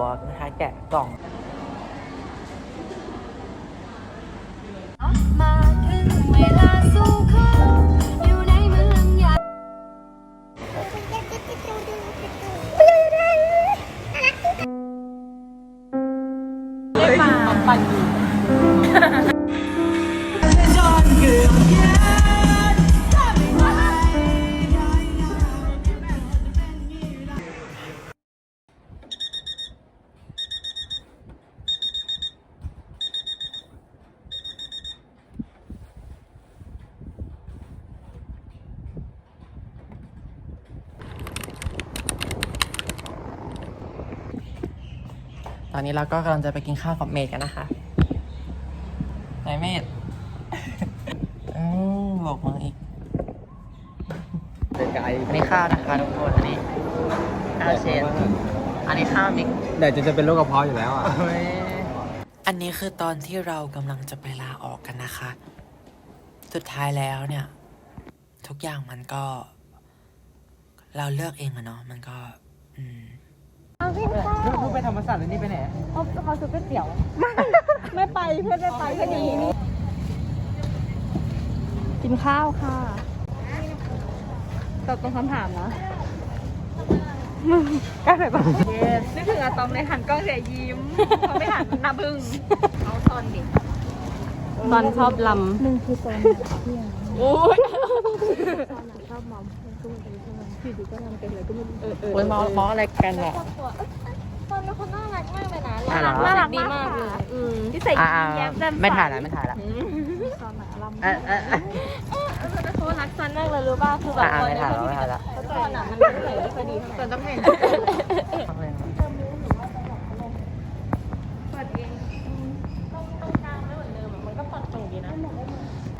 Award นะคะ แกะกล่อง อนนี้เราก็กำลังจะไปกินข้าวกับเมดกันนะคะไหนเมดอืมบอกมึงอีกเป็นไกด์อันนี้ข้าวนะคะทุกคนอันนี้ข้าวเชนอันนี้ข้าวมิกเดี๋ยวจะจะเป็นโรคกระเพาะอยู่แล้วอะอันนี้คือตอนที่เรากำลังจะไปลาออกกันนะคะ สุดท้ายแล้วเนี่ย ทุกอย่างมันก็ เราเลือกเองอะเนาะมันก็ อืม ลูกไปธรรมศาสตร์แล้วนี่ไปไหนเขาเขาซื้อก๋วยเตี๋ยว ไม่ไปเพื่อนไม่ไปพอดีนี่กินข้าวค่ะตอบตรงคำถามนะกล้าไหนบ้างนึกถึงอะตอมในหันกล้องเสียยิ้มเขาไม่หันหน้าบึ้งเอาตอนดิตอนชอบลำหนึ่งคือตอนโอ้ย โอ้ยมอมออะไรกันเหรอตอนเป็นคนน่ารักมากเลยนะอะเหรอ น่ารักดีมากเลยอืมที่ใส่อ่ายิ้มแย้มแจ่มใสไม่ถ่ายแล้วไม่ถ่ายแล้วเออเออเออเขารักซันมากเลยรู้ป่ะคือแบบอ่าตอนไม่นี้ถ่ายแล้วที่ไม่ถ่ายแล้วตอนน่ะมันไม่ไหนไม่ค่อยดีเท่าไหร่ต้องเห็น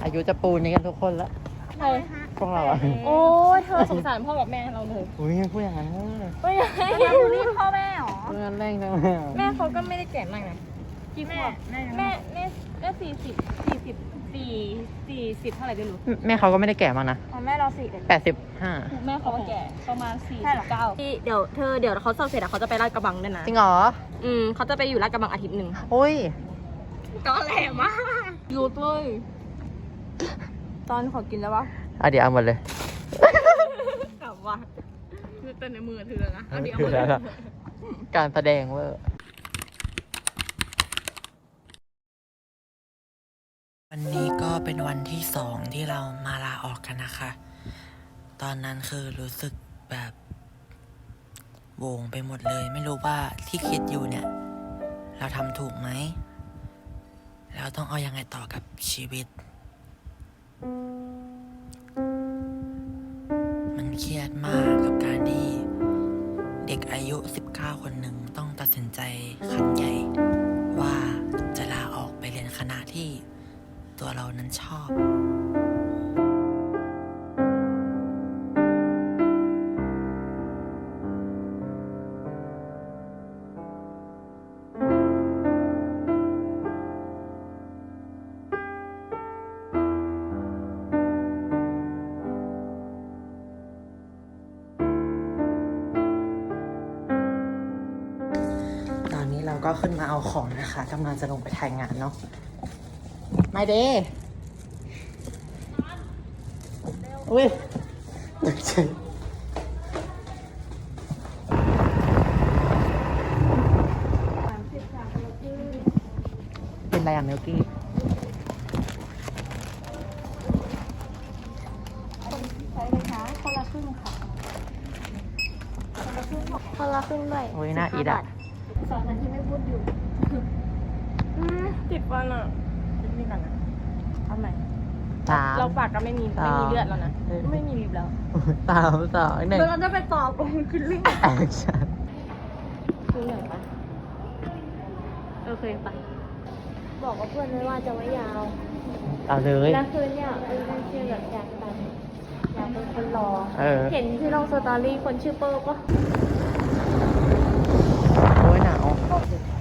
อายุจะปูนนี้กันทุกคนแล้ว พวกเราอะโอ้ยเธอสงสารพ่อกับแม่เราเลยอุ้ยพูดอย่างนั้นไม่ใช่บูลลี่พ่อแม่หรอ เพื่อนแรงจังแม่เขาก็ไม่ได้แก่มากนะกี่แม่แม่แม่แม่แม่สี่สิบสี่สิบสี่สี่สิบเท่าไหร่ไม่รู้แม่เขาก็ไม่ได้แก่มากนะอ๋อแม่เราสี่เแปดสิบห้าแม่เขาแก่ประมาณสี่สิบเก้าเดี๋ยวเธอเดี๋ยวเขาสอบเสร็จอะเขาจะไปลาดกระบังด้วยนะจริงเหรอ อืมเขาจะไปอยู่ลาดกระบังอาทิตย์หนึ่งอุ้ยก็แหลมากยูดเลยตอนขอกินแล้ววะ อะเดี๋ยวเอาหมดเลยกลับว่ะคือเต้นในมือเธอนะเอาเดี๋ยวคือแล้วล่ะการแสดงเวอร์วันนี้ก็เป็นวันที่สองที่เรามาลาออกกันนะคะ ตอนนั้นคือรู้สึกแบบโหวงไปหมดเลย ไม่รู้ว่าที่คิดอยู่เนี่ย เราทำถูกไหมแล้วต้องเอายังไงต่อกับชีวิตมัน เครียดมากกับการที่เด็กอายุ 19 คนหนึ่งต้องตัดสินใจขั้นใหญ่ ว่าจะลาออกไปเรียนคณะที่ตัวเรานั้นชอบ ก็ขึ้นมาเอาของนะคะกำลังจะลงไปถ่ายงานเนาะไม่เด้อุ้ยตกใจเป็นไรอะเมลกี้คนละครึ่งด้วย โอ้ยน่าอีดอะ สองนาทีไม่พูดอยู่ติดฟันอะนี่ก่อนนะเอาใหม่สามเราปากก็ไม่มีสามไม่มีเลือดแล้วนะ ไม่มีลิปแล้วสามสองหนึ่งเราจะไปตอบองคือเรื่องแอคชั่นคือหน่อยปะโอเคปะบอกกับเพื่อนไว้ว่าจะไว้ยาวเอาเลยแล้วคืนเนี่ยคือมันคือแบบอยากแบบอยากเป็นคนรอเออเห็นที่ลงสตอรี่คนชื่อเปิ้ลปะ โอ้ยหนาว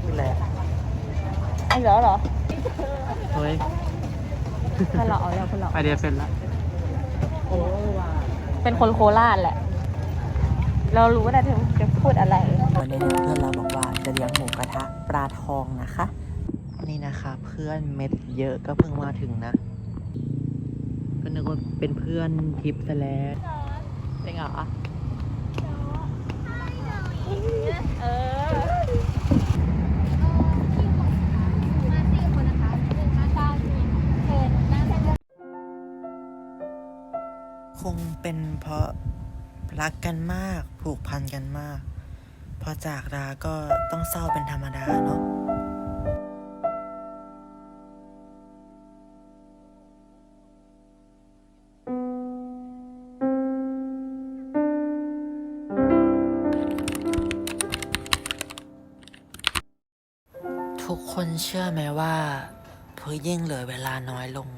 เป็นไรอะ ไอ้เหรอเหรอเฮ้ยคนเราเอาแล้วคนเราไอเดียเป็นละโอ้ว่าเป็นคนโคราชแหละ เรารู้นะเธอจะพูดอะไรวันนี้เนี่ยเพื่อนเราบอกว่าจะเลี้ยงหมูกระทะปลาทองนะคะ นี่นะคะ เพื่อนเม็ดเยอะก็เพิ่งมาถึงนะก็นึกว่าเป็นเพื่อนทิปซะแล้วเป็นเหรอเออ คงเป็นเพราะรักกันมากผูกพันกันมาก พอจากราก็ต้องเศร้าเป็นธรรมดาเนาะทุกคนเชื่อไหมว่าพอยิ่งเหลือเวลาน้อยลง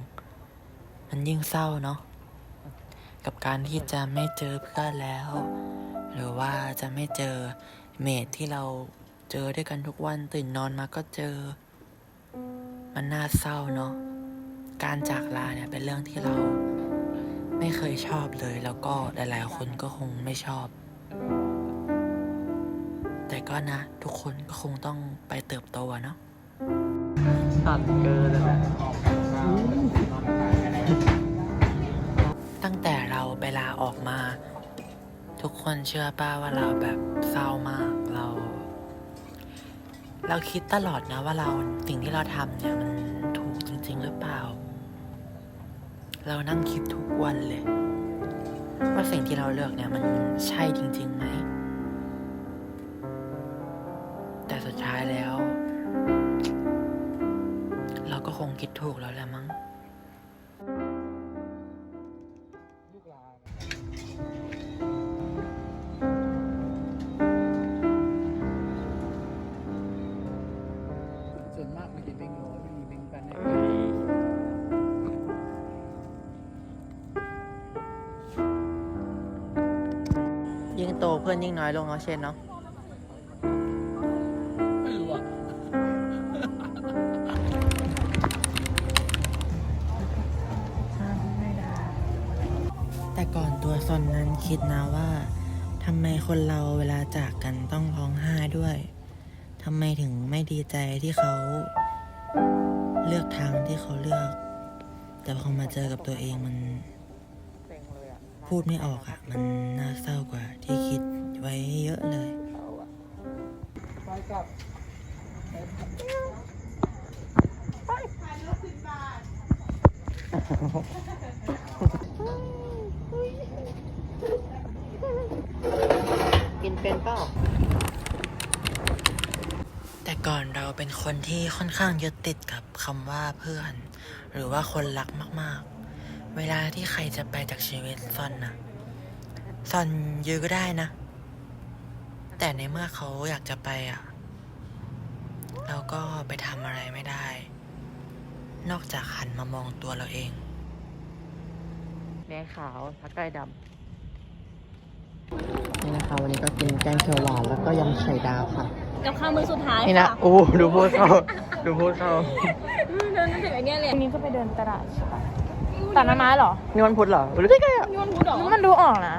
มันยิ่งเศร้าเนาะ กับการที่จะไม่เจอเพื่อนแล้ว หรือว่าจะไม่เจอเมทที่เราเจอด้วยกันทุกวันตื่นนอนมาก็เจอ มันน่าเศร้าเนาะการจากลาเนี่ยเป็นเรื่องที่เราไม่เคยชอบเลย แล้วก็หลายๆคนก็คงไม่ชอบ แต่ก็นะ ทุกคนก็คงต้องไปเติบโตเนาะตัดเกินแล้ว มา ทุกคนเชื่อป้าว่าเราแบบเศร้ามากเรา เราคิดตลอดนะว่าเราสิ่งที่เราทำเนี่ยมันถูกจริง ๆ หรือเปล่า เรานั่งคิดทุกวันเลย ว่าสิ่งที่เราเลือกเนี่ยมันใช่จริงๆไหมแต่สุดท้ายแล้ว เราก็คงคิดถูกแล้วแหละมั้ง ยิ่งโตเพื่อนยิ่งน้อยลงเนาะเชนเนาะไม่รู้อะแต่ก่อนตัวซอนนั้นคิดนะว่าทำไมคนเราเวลาจากกันต้องร้องไห้ด้วยทำไมถึงไม่ดีใจที่เขาเลือกทางที่เขาเลือก แต่พอมาเจอกับตัวเองมัน พูดไม่ออกอะมันน่าเศร้ากว่าที่คิดไว้เยอะเลย ไปกลับกินเป็นเปล่าแต่ก่อนเราเป็นคนที่ค่อนข้างยึดติดกับคำว่าเพื่อน หรือว่าคนรักมากๆ เวลาที่ใครจะไปจากชีวิตซอนนะซอนยื้อก็ได้นะ แต่ในเมื่อเขาอยากจะไปอะ เราก็ไปทำอะไรไม่ได้ นอกจากหันมามองตัวเราเองแดงขาวทักไก่ดำนี่นะคะ วันนี้ก็กินแกงเขียวหวานแล้วก็ยำไข่ดาวค่ะ กับข้าวมื้อสุดท้ายนี่นะค่ะโอ้ ดูพูดเขาดูพูดเขาเดินถึงไอ้เนี้ยเลยวันนี้ก็ไปเดินตลาดใช่ปะ ตลาดน้ำไม้เหรอนี่วันพุธเหรอรู้ได้ไงอะนี่วันพุธเหรอมันดูออกนะ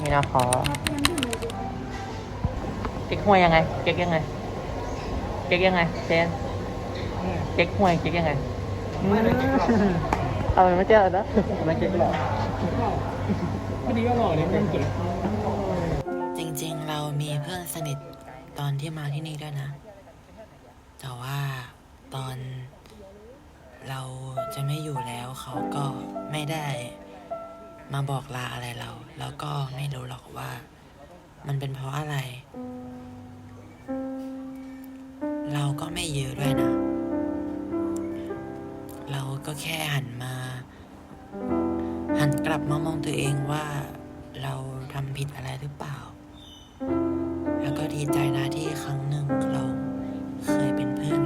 นี่นะคะเก๊กฮวยยังไง เก๊กยังไง เก๊กยังไงเจนเก๊กฮวยเก๊กยังไงอืมเอาไปไม่เจอแล้วไม่เก๊กหรอพอดีก็หล่อเลยเป็นเก๋จริงๆ เรามีเพื่อนสนิทตอนที่มาที่นี่ด้วยนะ แต่ว่าตอน เราจะไม่อยู่แล้วเขาก็ไม่ได้มาบอกลาอะไรเรา แล้วก็ไม่รู้หรอกว่า มันเป็นเพราะอะไร เราก็ไม่ยื้อด้วยนะ เราก็แค่หันมา หันกลับมามองตัวเองว่าเราทำผิดอะไรหรือเปล่า แล้วก็ดีใจนะที่ครั้งหนึ่งเราเคยเป็นเพื่อนกันวัน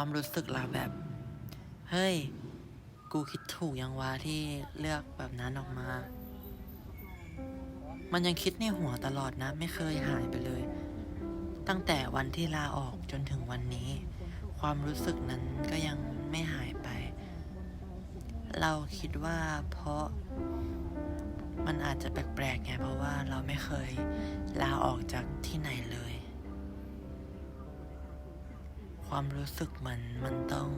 ความรู้สึกเราแบบ เฮ้ย กูคิดถูกยังวะที่เลือกแบบนั้นออกมา มันยังคิดในหัวตลอดนะ ไม่เคยหายไปเลย ตั้งแต่วันที่ลาออกจนถึงวันนี้ ความรู้สึกนั้นก็ยังไม่หายไป เราคิดว่าเพราะมันอาจจะแปลกๆไงเพราะว่าเราไม่เคยลาออกจากที่ไหนเลย ความรู้สึกเหมือนมันต้อง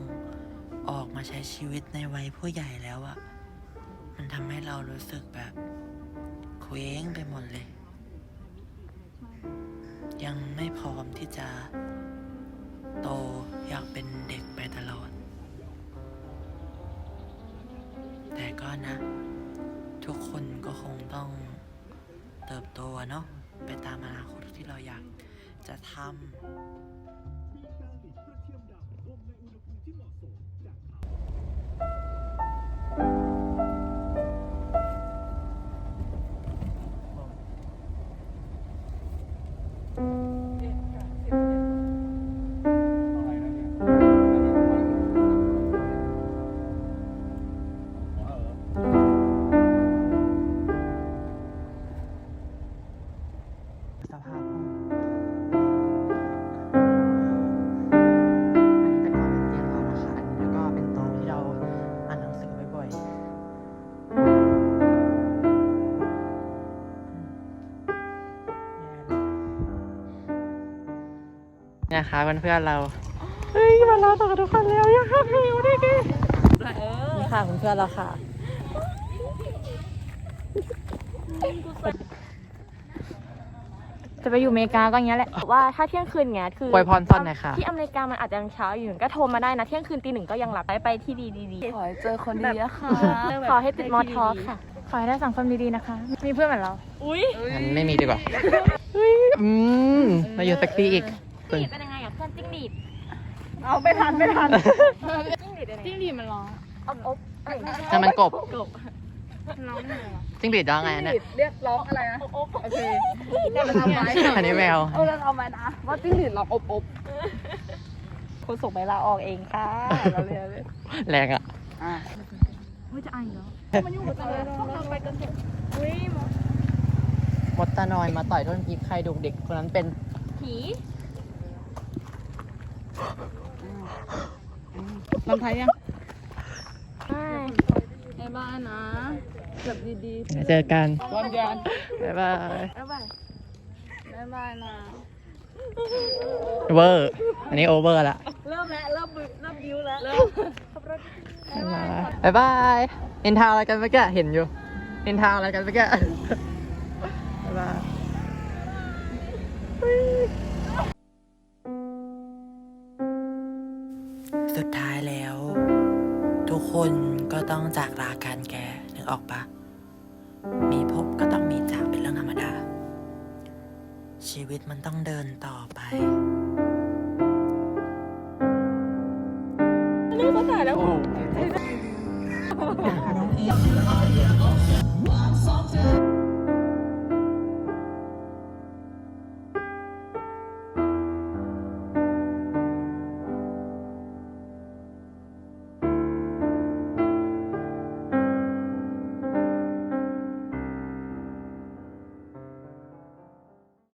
ออกมาใช้ชีวิตในวัยผู้ใหญ่แล้วอะมันทำให้เรารู้สึกแบบเคว้งไปหมดเลย ยังไม่พร้อมที่จะโตอยากเป็นเด็กไปตลอด แต่ก็นะ ทุกคนก็คงต้องเติบโตเนาะไปตามอนาคตที่เราอยากจะทำ นี่ยค่ะเพื่อนๆเรา เฮ้ยมาเราต่อกับทุกคนแล้วยังครับหิวดิกินี่ค่ะเพื่อนๆเราค่ะจะไปอยู่อเมริกาก็อย่างเงี้ยแหละว่าถ้าเที่ยงคืนเงี้ยคืออวยพรซ่อนหน่อยค่ะที่อเมริกามันอาจจะยังเช้าอยู่ก็โทรมาได้นะ เที่ยงคืนตีหนึ่งก็ยังหลับไปไปที่ดีดีๆขอให้เจอคนดีอะค่ะ ขอให้ติดมอทอค่ะ ขอให้ได้สังคมดีๆนะคะ มีเพื่อนเหมือนเรา อุ้ยงั้นไม่มีดีกว่าอืมมาอยู่เซ็กซี่อีก เป็นยังไงอะเพื่อนจิ้งหรีดเอาไปทันไปทันจิ้งหรีดอะไรจิ้งหรีดมันร้องอบอบเอ้ยไม่ใช่นั่นมันกบร้องเหนื่อยจิ้งหรีดร้องไงเนี่ยเรียกร้องอะไรนะโอเคเราทำไว้อันนี้แมวเออเราเอาไว้นะว่าจิ้งหรีดร้องอบอบคุณส่งไปลาออกเองค่ะเราเรียนเลยแรงอะอะไม่จะอายเหรอมันยุ่งกับเราพวกเราไปกันเถอะอุ้ยหมอมดตาน้อยมาต่อยต้นพริกใครดุเด็กคนนั้นเป็นผี ลำไทยยังใช่ในบ้านนะเก็บดีเจอกันก้อนยานบ๊ายบายแล้วไปๆในบ้านนะเวอร์อันนี้โอเวอร์ละเริ่มแล้วเริ่มบึเริ่มบิ้วแล้วเริ่มบ๊ายบายเห็นทางอะไรกันเมื่อกี้เห็นอยู่เห็นทางอะไรกันเมื่อกี้บ๊ายบาย คนก็ต้องจากลากันแกนึกออกปะมีพบก็ต้องมีจากเป็นเรื่องธรรมดา ชีวิตมันต้องเดินต่อไปนี่ก็ถ่ายแล้วโอ้